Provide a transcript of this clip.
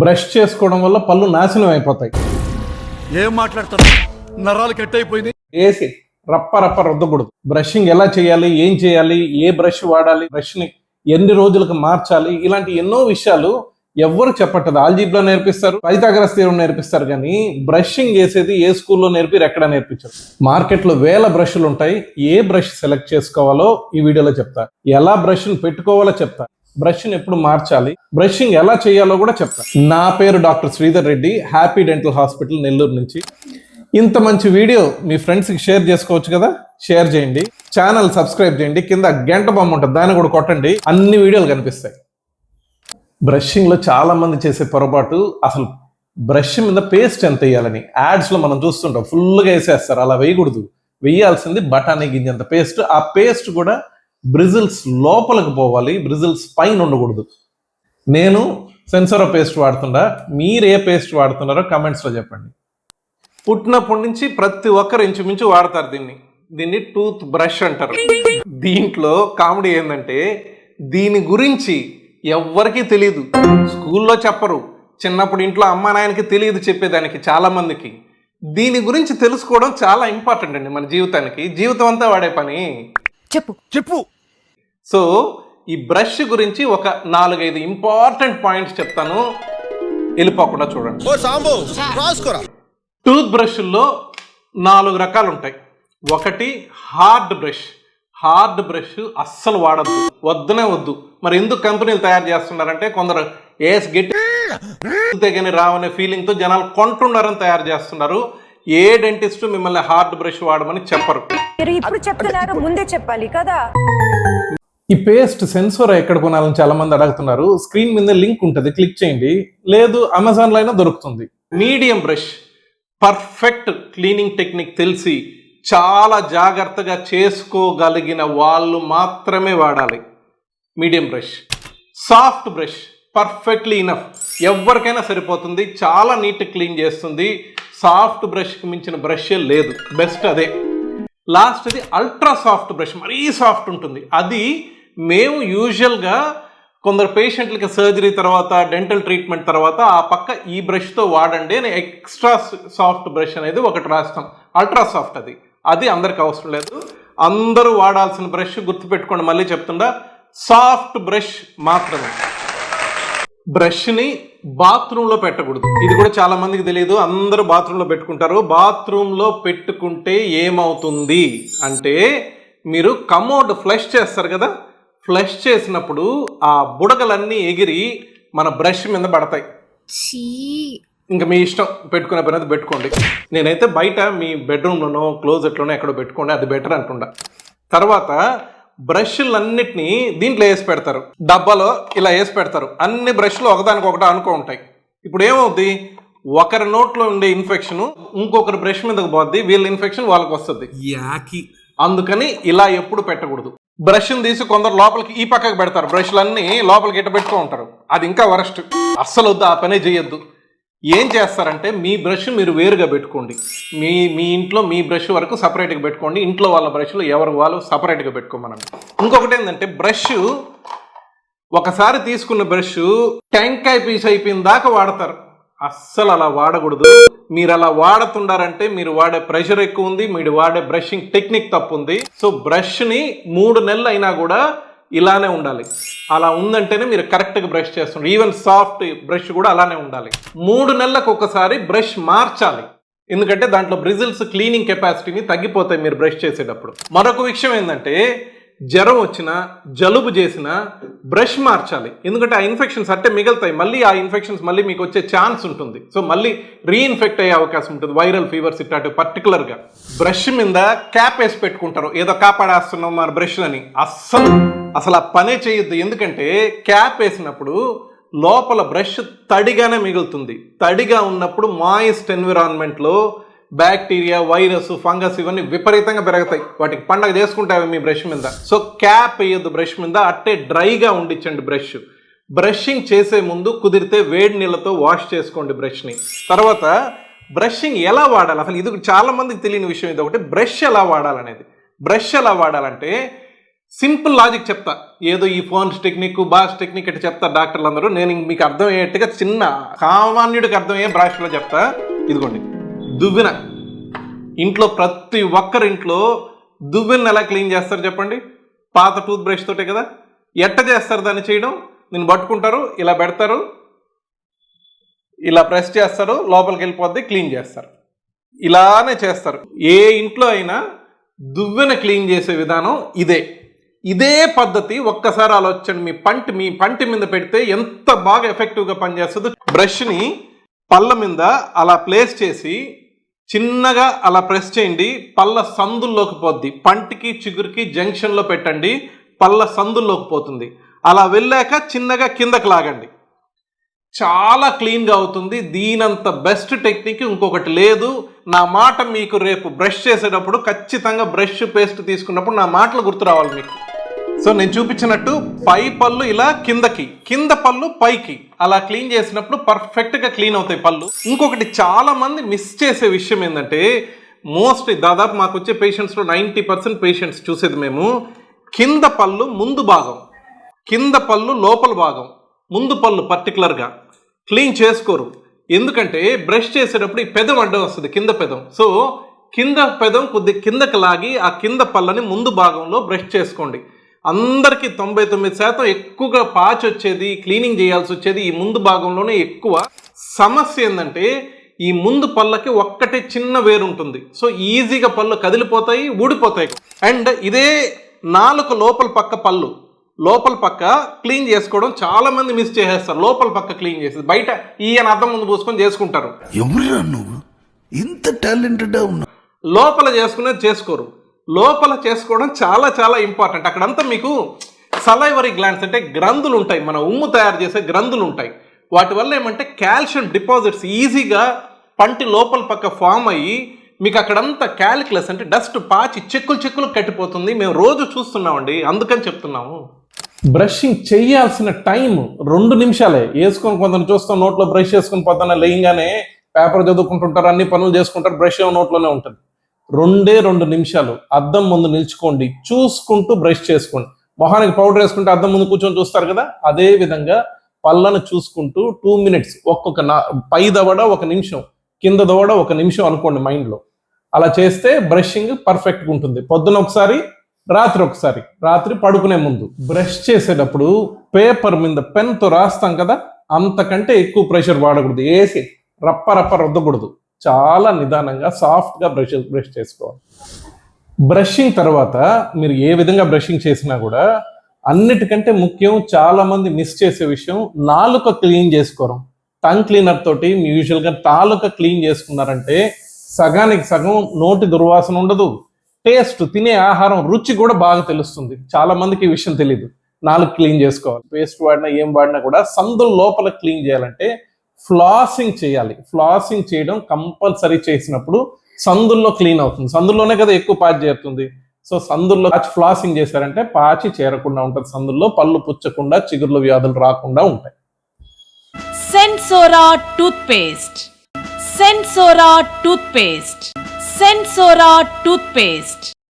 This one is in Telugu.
బ్రష్ చేసుకోవడం వల్ల పళ్ళు నాశనం అయిపోతాయి. ఏం మాట్లాడతారు నరాలు కట్ అయిపోయింది వేసి రప్ప రప్ప రుద్దకూడదు. బ్రషింగ్ ఎలా చేయాలి? ఏం చేయాలి? ఏ బ్రష్ వాడాలి? బ్రష్ని ఎన్ని రోజులకు మార్చాలి? ఇలాంటి ఎన్నో విషయాలు ఎవ్వరు చెప్పట్టదు ఆల్జీబ్లో నేర్పిస్తారు పైతాగరస్ థియరం నేర్పిస్తారు కానీ బ్రషింగ్ చేసేది ఏ స్కూల్లో నేర్పిరు ఎక్కడ నేర్పించారు. మార్కెట్లో వేల బ్రష్లు ఉంటాయి. ఏ బ్రష్ సెలెక్ట్ చేసుకోవాలో ఈ వీడియోలో చెప్తా. ఎలా బ్రష్ పెట్టుకోవాలో చెప్తా. బ్రష్ని ఎప్పుడు మార్చాలి? బ్రషింగ్ ఎలా చేయాలో కూడా చెప్తా. నా పేరు doctor Sridhar Reddy happy dental hospital Nellore నుంచి. ఇంత మంచి వీడియో మీ ఫ్రెండ్స్కి షేర్ చేసుకోవచ్చు కదా? షేర్ చేయండి. ఛానల్ సబ్స్క్రైబ్ చేయండి. కింద గంట బొమ్మ ఉంటుంది. దాన్ని కూడా కొట్టండి. అన్ని వీడియోలు కనిపిస్తాయి. బ్రషింగ్లో చాలామంది చేసే పొరపాటు అసలు బ్రష్ మీద పేస్ట్ ఎంత వేయాలని. యాడ్స్లో మనం చూస్తుంటాం. ఫుల్గా వేసేస్తారు. అలా వేయకూడదు. వేయాల్సింది బఠానీ గింజంత పేస్ట్. ఆ పేస్ట్ కూడా బ్రిజిల్స్ లోపలికి పోవాలి బ్రిజిల్స్ పైన ఉండకూడదు. నేను సెన్సరో పేస్ట్ వాడుతుండా? మీరు ఏ పేస్ట్ వాడుతున్నారో కమెంట్స్లో చెప్పండి. పుట్టినప్పటి నుంచి ప్రతి ఒక్కరు ఇంచుమించు వాడతారు దీన్ని. దీన్ని టూత్ బ్రష్ అంటారు. దీంట్లో కామెడీ ఏంటంటే దీని గురించి ఎవ్వరికీ తెలియదు స్కూల్లో చెప్పరు. చిన్నప్పుడు ఇంట్లో అమ్మా నాయనకి తెలియదు చెప్పేదానికి చాలా మందికి దీని గురించి తెలుసుకోవడం చాలా ఇంపార్టెంట్ అండి మన జీవితానికి. జీవితం అంతా వాడే పని. చెప్పు. చెప్పు. సో ఈ బ్రష్ గురించి ఒక నాలుగైదు ఇంపార్టెంట్ పాయింట్స్ చెప్తాను. వెళ్ళిపోకుండా చూడండి. ఓ సాంబు రాసుకోరా. టూత్ బ్రష్ల్లో నాలుగు రకాలు ఉంటాయి ఒకటి హార్డ్ బ్రష్. హార్డ్ బ్రష్ అస్సలు వాడద్దు. వద్దునే వద్దు. మరి ఎందుకు కంపెనీలు తయారు చేస్తున్నారంటే కొందరు ఏస్ గట్టి తెగని రావనే ఫీలింగ్తో జనాలు కొంటున్నారని తయారు చేస్తున్నారు. ఏ డెంటిస్ట్ మిమ్మల్ని హార్డ్ బ్రష్ వాడమని చెప్పరు. ఇప్పుడు చెప్తున్నారు ముందే చెప్పాలి కదా. ఈ పేస్ట్ సెన్సర్ ఎక్కడ కొనాలని చాలా మంది అడుగుతున్నారు. స్క్రీన్ మీద లింక్ ఉంటుంది. క్లిక్ చేయండి. లేదు అమెజాన్లో అయినా దొరుకుతుంది. Medium brush perfect cleaning technique తెలిసి చాలా జాగ్రత్తగా చేసుకోగలిగిన వాళ్ళు మాత్రమే వాడాలి. Medium brush. Soft brush perfectly enough. ఎవరికైనా సరిపోతుంది. చాలా నీట్ క్లీన్ చేస్తుంది. సాఫ్ట్ బ్రష్కి మించిన బ్రష్ లేదు. బెస్ట్ అదే. లాస్ట్ అది అల్ట్రా సాఫ్ట్ బ్రష్. మరీ సాఫ్ట్ ఉంటుంది. అది మేము యూజువల్గా కొందరు పేషెంట్లకి సర్జరీ తర్వాత డెంటల్ ట్రీట్మెంట్ తర్వాత ఆ పక్క ఈ బ్రష్తో వాడండి అని ఎక్స్ట్రా సాఫ్ట్ బ్రష్ అనేది ఒకటి రాస్తాం. అల్ట్రా సాఫ్ట్ అది. అది అందరికి అవసరం లేదు. అందరూ వాడాల్సిన బ్రష్ గుర్తుపెట్టుకోండి. మళ్ళీ చెప్తుండా సాఫ్ట్ బ్రష్ మాత్రమే. బ్రష్ని బాత్రూంలో పెట్టకూడదు. ఇది కూడా చాలా మందికి తెలియదు. అందరూ బాత్రూంలో పెట్టుకుంటారు. బాత్రూంలో పెట్టుకుంటే ఏమవుతుంది? అంటే మీరు కమోడ్ ఫ్లష్ చేస్తారు కదా? ఫ్లష్ చేసినప్పుడు ఆ బుడగలన్నీ ఎగిరి మన బ్రష్ మీద పడతాయి. ఇంకా మీ ఇష్టం పెట్టుకునే పని అది పెట్టుకోండి. నేనైతే బయట మీ బెడ్రూమ్లోనో క్లోజెట్లోనో ఎక్కడో పెట్టుకోండి అది బెటర్ అంటుండా తర్వాత బ్రష్లన్నిటినీ దీంట్లో వేసి పెడతారు. డబ్బాలో ఇలా వేసి పెడతారు. అన్ని బ్రష్లు ఒకదానికి ఒకటి అనుకో ఉంటాయి. ఇప్పుడు ఏమవుద్ది? ఒకరి నోట్లో ఉండే ఇన్ఫెక్షన్ ఇంకొకరి బ్రష్ మీదకి పోద్ది వీళ్ళ ఇన్ఫెక్షన్ వాళ్ళకి వస్తుంది. యాకి. అందుకని ఇలా ఎప్పుడు పెట్టకూడదు. బ్రష్ని తీసి కొందరు లోపలికి ఈ పక్కకు పెడతారు. బ్రష్లన్నీ లోపలికి ఇట్ట పెట్టుకో ఉంటారు. అది ఇంకా వరస్ట్. అస్సలు వద్దు ఆ పనే చేయొద్దు. ఏం చేస్తారంటే మీ బ్రష్ మీరు వేరుగా పెట్టుకోండి. మీ మీ ఇంట్లో మీ బ్రష్ వరకు సపరేట్గా పెట్టుకోండి. ఇంట్లో వాళ్ళ బ్రష్లు ఎవరు వాళ్ళు సపరేట్గా పెట్టుకోమనండి. ఇంకొకటి ఏంటంటే బ్రష్ ఒకసారి తీసుకున్న బ్రష్ టెంకాయ పీస్ అయిపోయిన దాకా వాడతారు. అస్సలు అలా వాడకూడదు. మీరు అలా వాడుతున్నారంటే మీరు వాడే ప్రెషర్ ఎక్కువ ఉంది మీరు వాడే బ్రషింగ్ టెక్నిక్ తప్పు ఉంది సో బ్రష్ని మూడు నెలలు అయినా కూడా ఇలానే ఉండాలి. అలా ఉందంటేనే మీరు కరెక్ట్గా బ్రష్ చేస్తున్నారు ఈవెన్ సాఫ్ట్ బ్రష్ కూడా అలానే ఉండాలి. మూడు నెలలకు ఒకసారి బ్రష్ మార్చాలి. ఎందుకంటే దాంట్లో బ్రిజిల్స్ క్లీనింగ్ కెపాసిటీని తగ్గిపోతాయి మీరు బ్రష్ చేసేటప్పుడు. మరొక విషయం ఏంటంటే జ్వరం వచ్చినా జలుబు చేసినా బ్రష్ మార్చాలి. ఎందుకంటే ఆ ఇన్ఫెక్షన్స్ అంటే మిగులుతాయి. మళ్ళీ ఆ ఇన్ఫెక్షన్స్ మళ్ళీ మీకు వచ్చే ఛాన్స్ ఉంటుంది. సో మళ్ళీ రీఇన్ఫెక్ట్ అయ్యే అవకాశం ఉంటుంది. వైరల్ ఫీవర్స్ ఇట్లాంటివి పర్టికులర్గా. బ్రష్ మీద క్యాప్ వేసి పెట్టుకుంటారు. ఏదో కాపాడేస్తున్నాం మన బ్రష్ అని అస్సలు అసలు ఆ పనే చేయొద్దు. ఎందుకంటే క్యాప్ వేసినప్పుడు లోపల బ్రష్ తడిగానే మిగులుతుంది. తడిగా ఉన్నప్పుడు మాయిస్ట్ ఎన్విరాన్మెంట్లో బ్యాక్టీరియా వైరస్ ఫంగస్ ఇవన్నీ విపరీతంగా పెరుగుతాయి. వాటికి పండగ చేసుకుంటావి మీ బ్రష్ మీద. సో క్యాప్ వేయొద్దు బ్రష్ మీద అట్టే డ్రైగా ఉండించండి బ్రష్. బ్రషింగ్ చేసే ముందు కుదిరితే వేడి నీళ్ళతో వాష్ చేసుకోండి బ్రష్ని. తర్వాత బ్రషింగ్ ఎలా వాడాలి? అసలు ఇది చాలా మందికి తెలియని విషయం ఇది ఒకటి. బ్రష్ ఎలా వాడాలనేది. బ్రష్ ఎలా వాడాలంటే సింపుల్ లాజిక్ చెప్తా. ఏదో ఈ ఫోన్స్ టెక్నిక్ బాస్ టెక్నిక్ అంటే చెప్తా డాక్టర్లు అందరూ నేను మీకు అర్థమయ్యేట్టుగా చిన్న సామాన్యుడికి అర్థమయ్యే బ్రష్లో చెప్తా. ఇదిగోండి. దువ్వెన. ఇంట్లో ప్రతి ఒక్కరి ఇంట్లో ఎలా క్లీన్ చేస్తారు చెప్పండి? పాత టూత్ బ్రష్ తోటే కదా? ఎట్ట చేస్తారు దాన్ని చేయడం? నేను పట్టుకుంటారు ఇలా పెడతారు ఇలా ప్రెస్ చేస్తారు లోపలికి వెళ్ళిపోద్ది క్లీన్ చేస్తారు. ఇలానే చేస్తారు. ఏ ఇంట్లో అయినా దువ్వెన క్లీన్ చేసే విధానం ఇదే. ఇదే పద్ధతి ఒక్కసారి ఆలోచించండి. మీ పంట మీ పంటి మీద పెడితే ఎంత బాగా ఎఫెక్టివ్గా పనిచేస్తుందో. బ్రష్ని పళ్ళ మీద అలా ప్లేస్ చేసి చిన్నగా అలా ప్రెస్ చేయండి పళ్ళ సందుల్లోకి పోద్ది. పంటికి చిగురికి జంక్షన్లో పెట్టండి పళ్ళ సందుల్లోకి పోతుంది. అలా వెళ్ళాక చిన్నగా కిందకి లాగండి. చాలా క్లీన్గా అవుతుంది దీనంత బెస్ట్ టెక్నిక్ ఇంకొకటి లేదు. నా మాట మీకు రేపు బ్రష్ చేసేటప్పుడు ఖచ్చితంగా బ్రష్ పేస్ట్ తీసుకున్నప్పుడు నా మాటలు గుర్తు రావాలి మీకు. సో నేను చూపించినట్టు పై పళ్ళు ఇలా కిందకి కింద పళ్ళు పైకి. అలా క్లీన్ చేసినప్పుడు పర్ఫెక్ట్గా క్లీన్ అవుతాయి పళ్ళు. ఇంకొకటి చాలా మంది మిస్ చేసే విషయం ఏంటంటే మోస్ట్ దాదాపు మాకు వచ్చే పేషెంట్స్లో నైంటీ పర్సెంట్ పేషెంట్స్ చూసేది మేము కింద పళ్ళు ముందు భాగం కింద పళ్ళు లోపల భాగం ముందు పళ్ళు పర్టికులర్గా క్లీన్ చేసుకోరు. ఎందుకంటే బ్రష్ చేసేటప్పుడు ఈ పెదం అడ్డం వస్తుంది కింద పెదం. సో కింద పెదం కొద్ది కిందకి లాగి ఆ కింద పళ్ళని ముందు భాగంలో బ్రష్ చేసుకోండి. అందరికీ తొంభై తొమ్మిది శాతం ఎక్కువగా పాచి వచ్చేది క్లీనింగ్ చేయాల్సి వచ్చేది ఈ ముందు భాగంలోనే ఎక్కువ. సమస్య ఏంటంటే ఈ ముందు పళ్ళకి ఒక్కటే చిన్న వేరు ఉంటుంది. సో ఈజీగా పళ్ళు కదిలిపోతాయి ఊడిపోతాయి. అండ్ ఇదే నాలుగు లోపల పక్క పళ్ళు. లోపల పక్క క్లీన్ చేసుకోవడం చాలా మంది మిస్ చేసేస్తారు. లోపల పక్క క్లీన్ చేసేది. బయట ఈయన అద్దం ముందు పూసుకొని చేసుకుంటారు. ఎవరురా నువ్వు? ఇంత టాలెంటెడ్ ఉన్నావు. లోపల చేసుకునేది చేసుకోరు. లోపల చేసుకోవడం చాలా చాలా ఇంపార్టెంట్ అక్కడంతా మీకు సలైవరీ గ్లాండ్స్ అంటే గ్రంథులు ఉంటాయి మన ఉమ్ము తయారు చేసే గ్రంథులు ఉంటాయి వాటి వల్ల ఏమంటే కాల్షియం డిపాజిట్స్ ఈజీగా పంటి లోపల పక్క ఫామ్ అయ్యి మీకు అక్కడంతా క్యాలిక్యులస్ అంటే డస్ట్ పాచి చెక్కులు చెక్కులు కట్టిపోతుంది. మేము రోజు చూస్తున్నామండి. అందుకని చెప్తున్నాము. బ్రషింగ్ చేయాల్సిన టైం రెండు నిమిషాలే. వేసుకొని కొందరు చూస్తాం నోట్లో బ్రష్ చేసుకొని పోతానే లేయంగానే పేపర్ చదువుకుంటుంటారు అన్ని పనులు చేసుకుంటారు బ్రష్ నోట్లోనే ఉంటుంది. రెండే రెండు నిమిషాలు అద్దం ముందు నిల్చుకోండి చూసుకుంటూ బ్రష్ చేసుకోండి. మొహానికి పౌడర్ వేసుకుంటే అద్దం ముందు కూర్చొని చూస్తారు కదా? అదే విధంగా పళ్ళను చూసుకుంటూ టూ మినిట్స్ ఒక్కొక్క నా పై దవడ ఒక నిమిషం కింద దవడ ఒక నిమిషం అనుకోండి మైండ్లో అలా చేస్తే బ్రషింగ్ పర్ఫెక్ట్గా ఉంటుంది. పొద్దున ఒకసారి రాత్రి ఒకసారి. రాత్రి పడుకునే ముందు బ్రష్ చేసేటప్పుడు పేపర్ మీద పెన్తో రాస్తాం కదా? అంతకంటే ఎక్కువ ప్రెషర్ వాడకూడదు. వేసి రప్ప రప్ప రుద్దకూడదు. చాలా నిదానంగా సాఫ్ట్గా బ్రష్ బ్రష్ చేసుకోవాలి. బ్రషింగ్ తర్వాత మీరు ఏ విధంగా బ్రషింగ్ చేసినా కూడా అన్నిటికంటే ముఖ్యం చాలామంది మిస్ చేసే విషయం నాలుక క్లీన్ చేసుకోవడం. టంగ్ క్లీనర్ తోటి మీ యూజువల్గా నాలుక క్లీన్ చేసుకున్నారంటే సగానికి సగం నోటి దుర్వాసన ఉండదు. టేస్ట్ తినే ఆహారం రుచి కూడా బాగా తెలుస్తుంది. చాలా మందికి ఈ విషయం తెలియదు నాలుగు క్లీన్ చేసుకోవాలి. పేస్ట్ వాడినా ఏం వాడినా కూడా సందుల లోపల క్లీన్ చేయాలంటే ఫ్లాసింగ్ చేయాలి. ఫ్లాసింగ్ చేయడం కంపల్సరీ చేసినప్పుడు సందుల్లో క్లీన్ అవుతుంది. సందుల్లోనే కదా ఎక్కువ పాచి చేరుతుంది. సో సందుల్లో పాచి ఫ్లాసింగ్ చేశారంటే పాచి చేరకుండా ఉంటుంది. సందుల్లో పళ్ళు పుచ్చకుండా చిగుర్లు వ్యాధులు రాకుండా ఉంటాయి. Sensora toothpaste. Sensora toothpaste. Sensora toothpaste.